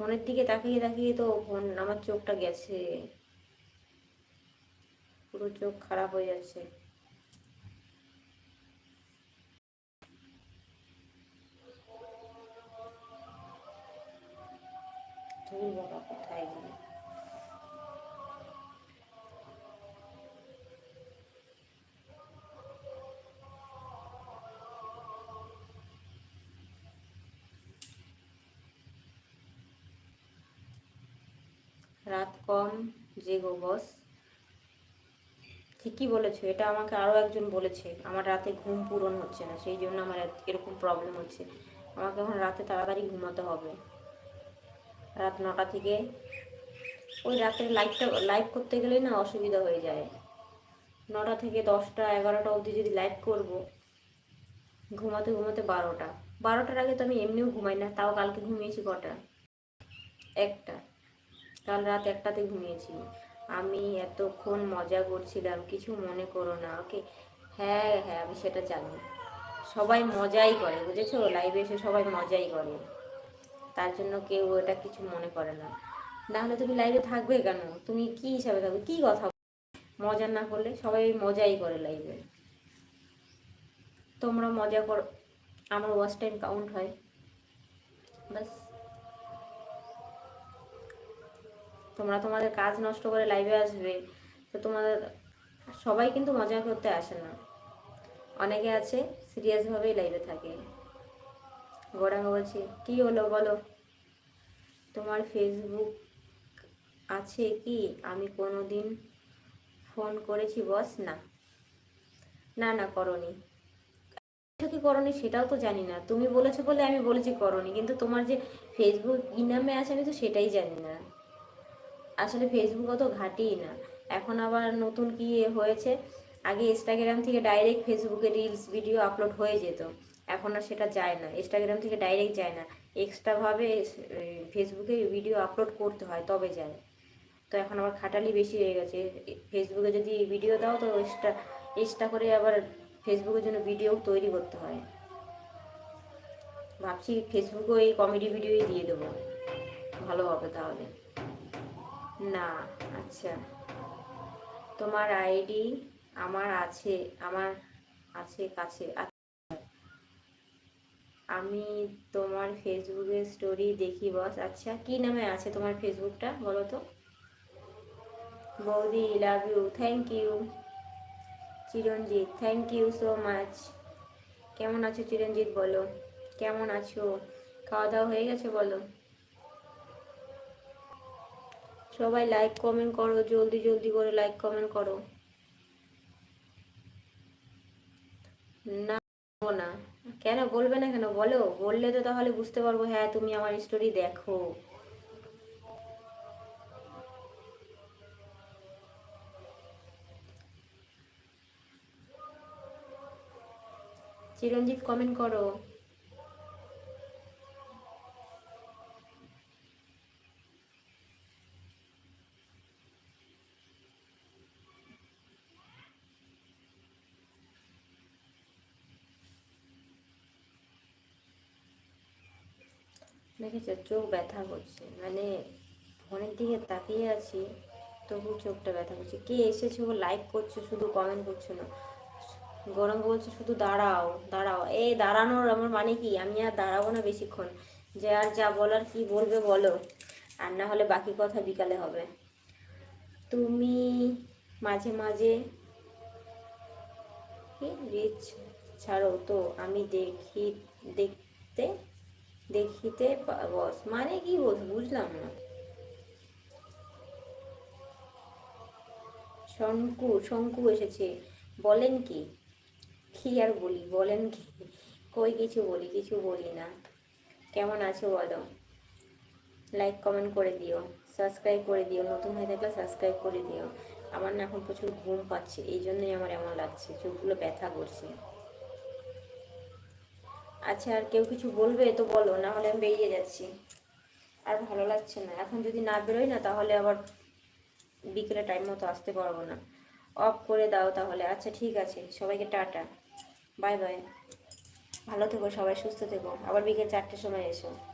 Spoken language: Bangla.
ফোনের দিকে তাকিয়ে তাকিয়ে তো ফোন, আমার চোখটা গেছে। পুরো চোখ খারাপ হয়ে যাচ্ছে। ধুর বাবা, কোথায় গেল? কম, জেগো, বস। ঠিকই বলেছ, এটা আমাকে আরও একজন বলেছে, আমার রাতে ঘুম পূরণ হচ্ছে না, সেই জন্য আমার এরকম প্রবলেম হচ্ছে। আমাকে এখন রাতে তাড়াতাড়ি ঘুমাতে হবে। রাত নটা থেকে, ওই রাতের লাইভটা লাইভ করতে গেলেই না অসুবিধা হয়ে যায়। নটা থেকে দশটা, এগারোটা অবধি যদি লাইভ করব, ঘুমাতে ঘুমাতে বারোটা। বারোটার আগে তো আমি এমনিও ঘুমাই না, তাও কালকে ঘুমিয়েছি কটা? একটা। কাল রাত একটাতে ঘুমিয়েছি। আমি এতক্ষণ মজা করছিলাম, কিছু মনে করো না, ওকে? হ্যাঁ হ্যাঁ আমি সেটা জানি। সবাই মজাই করে, বুঝেছ? লাইভে এসে সবাই মজাই করে। তার জন্য কেউ এটা কিছু মনে করে না। না হলে তুমি লাইভে থাকবে কেন? তুমি কি হিসাবে থাকবে? কি কথা? মজা না করলে সবাই মজাই করে লাইভে তোমরা মজা করো, আমার ওয়াচ টাইম কাউন্ট হয়। ব্যাস তোমরা তোমাদের কাজ নষ্ট করে লাইভে আসবে, তো তোমাদের, সবাই কিন্তু মজা করতে আসে না। অনেকে আছে সিরিয়াসভাবেই লাইভে থাকে। গোড়াঙ্গ বলছি, কি হলো বলো? তোমার ফেসবুক আছে কি? আমি কোনো দিন ফোন করেছি বস না। না না, করনি। কি করনি সেটাও তো জানি না। তুমি বলেছ বলে আমি বলেছি করনি, কিন্তু তোমার যে ফেসবুক ইনামে আছে, আমি তো সেটাই জানি না। আসলে ফেসবুক অত ঘাটিই না। এখন আবার নতুন কি হয়েছে? আগে ইনস্টাগ্রাম থেকে ডাইরেক্ট ফেসবুকে রিলস ভিডিও আপলোড হয়ে যেত। এখন আর সেটা যায় না। ইনস্টাগ্রাম থেকে ডাইরেক্ট যায় না। এক্সট্রাভাবে ফেসবুকে ভিডিও আপলোড করতে হয়, তবে যায়। তো এখন আবার খাটালি বেশি হয়ে গেছে। ফেসবুকে যদি ভিডিও দাও, তো এক্সট্রা এক্সট্রা করে আবার ফেসবুকের জন্য ভিডিও তৈরি করতে হয়। ভাবছি ফেসবুকেও এই কমেডি ভিডিওই দিয়ে দেবো। ভালো হবে তাহলে। না আচ্ছা। তোমার আইডি আমার আছে আমার আছে কাছে আচ্ছা। আমি তোমার ফেসবুকের স্টোরি দেখি বস আচ্ছা কি নামে আছে তোমার ফেসবুকটা, বলো তো? বৌদি love you thank you Chiranjit thank you so much কেমন আছো চিরঞ্জিত, বলো? কেমন আছো? খাওয়া দাওয়া হয়ে গেছে, বলো? সবাই লাইক কমেন্ট করো, জলদি জলদি করে লাইক কমেন্ট করো। না কেন বলবে না কেন? বলো। বললে তো তাহলে বুঝতে পারব হ্যাঁ তুমি আমার স্টোরি দেখো। চিরঞ্জিত কমেন্ট করো। দেখেছ? চোখ ব্যথা করছে। মানে ফোনের দিকে তাকিয়ে আছি তবু চোখটা ব্যথা করছে। কে এসেছে ও লাইক করছ শুধু কমেন্ট করছ না। গৌরাঙ্গ বলছে, শুধু দাঁড়াও দাঁড়াও। এই দাঁড়ানোর আমার মানে কি? আমি আর দাঁড়াবো না বেশিক্ষণ। যে আর যা বলার কি বলবে বলো। আর না হলে বাকি কথা বিকালে হবে। তুমি মাঝে মাঝে রিচ ছাড়ো তো। আমি দেখি, দেখতে দেখিতে বস মানে কি বুঝলাম না। শঙ্কু শঙ্কু এসেছে। বলেন কি? কি আর বলি, বলেন কি? কই কিছু বলি কিছু বলি না। কেমন আছো বলো লাইক কমেন্ট করে দিও। সাবস্ক্রাইব করে দিও। নতুন হয়ে থাকলে সাবস্ক্রাইব করে দিও। আমার না এখন প্রচুর ঘুম পাচ্ছে, এই জন্যই আমার এমন লাগছে, চোখগুলো ব্যথা করছে। আচ্ছা আর কেউ কিছু বলবে? তো বলো, না হলে আমি বেরিয়ে যাচ্ছি। আর ভালো লাগছে না। এখন যদি না বেরোই না, তাহলে আবার বিকেলে টাইম মতো আসতে পারব না। অফ করে দাও তাহলে। আচ্ছা ঠিক আছে। সবাইকে টাটা। বাই বাই ভালো থেকো, সবাই সুস্থ থেকো। আবার বিকেল চারটের সময় এসো।